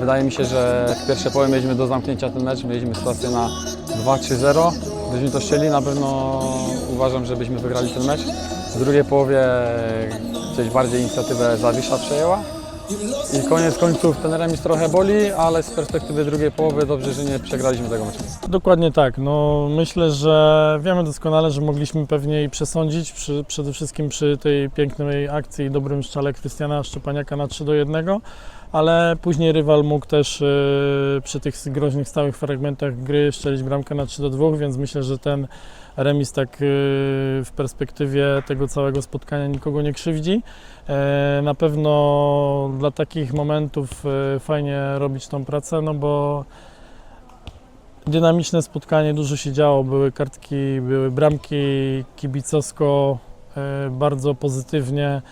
Wydaje mi się, że w pierwszej połowie mieliśmy do zamknięcia ten mecz, mieliśmy sytuację na 2-3-0. Gdybyśmy to chcieli, na pewno uważam, że byśmy wygrali ten mecz. W drugiej połowie gdzieś bardziej inicjatywę Zawisza przejęła. I koniec końców ten remis trochę boli, ale z perspektywy drugiej połowy dobrze, że nie przegraliśmy tego meczu. Dokładnie tak. No, myślę, że wiemy doskonale, że mogliśmy pewnie i przesądzić, przy, przede wszystkim przy tej pięknej akcji i dobrym szczale Krystiana Szczepaniaka na 3 do 1, ale później rywal mógł też e, przy tych groźnych stałych fragmentach gry szczelić bramkę na 3 do 2, więc myślę, że ten remis tak e, w perspektywie tego całego spotkania nikogo nie krzywdzi. E, Na pewno dla takich momentów fajnie robić tą pracę, no bo dynamiczne spotkanie, dużo się działo, były kartki, były bramki, kibicowsko, bardzo pozytywnie.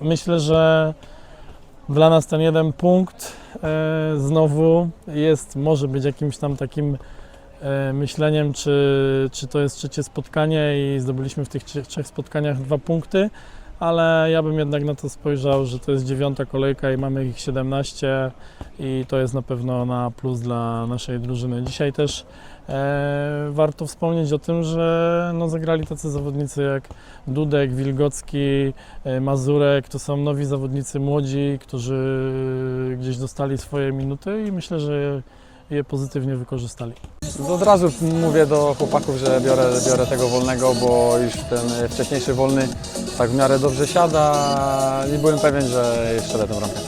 Myślę, że dla nas ten jeden punkt e, znowu jest, może być jakimś tam takim e, myśleniem, czy, czy to jest trzecie spotkanie i zdobyliśmy w tych trzech spotkaniach dwa punkty, ale ja bym jednak na to spojrzał, że to jest dziewiąta kolejka i mamy ich 17 i to jest na pewno na plus dla naszej drużyny. Dzisiaj też e, warto wspomnieć o tym, że no, zagrali tacy zawodnicy jak Dudek, Wilgocki, e, Mazurek. To są nowi zawodnicy młodzi, którzy gdzieś dostali swoje minuty i myślę, że je pozytywnie wykorzystali. Od razu mówię do chłopaków, że biorę, biorę tego wolnego, bo już ten wcześniejszy wolny tak w miarę dobrze siada i byłem pewien, że jeszcze tę bramkę.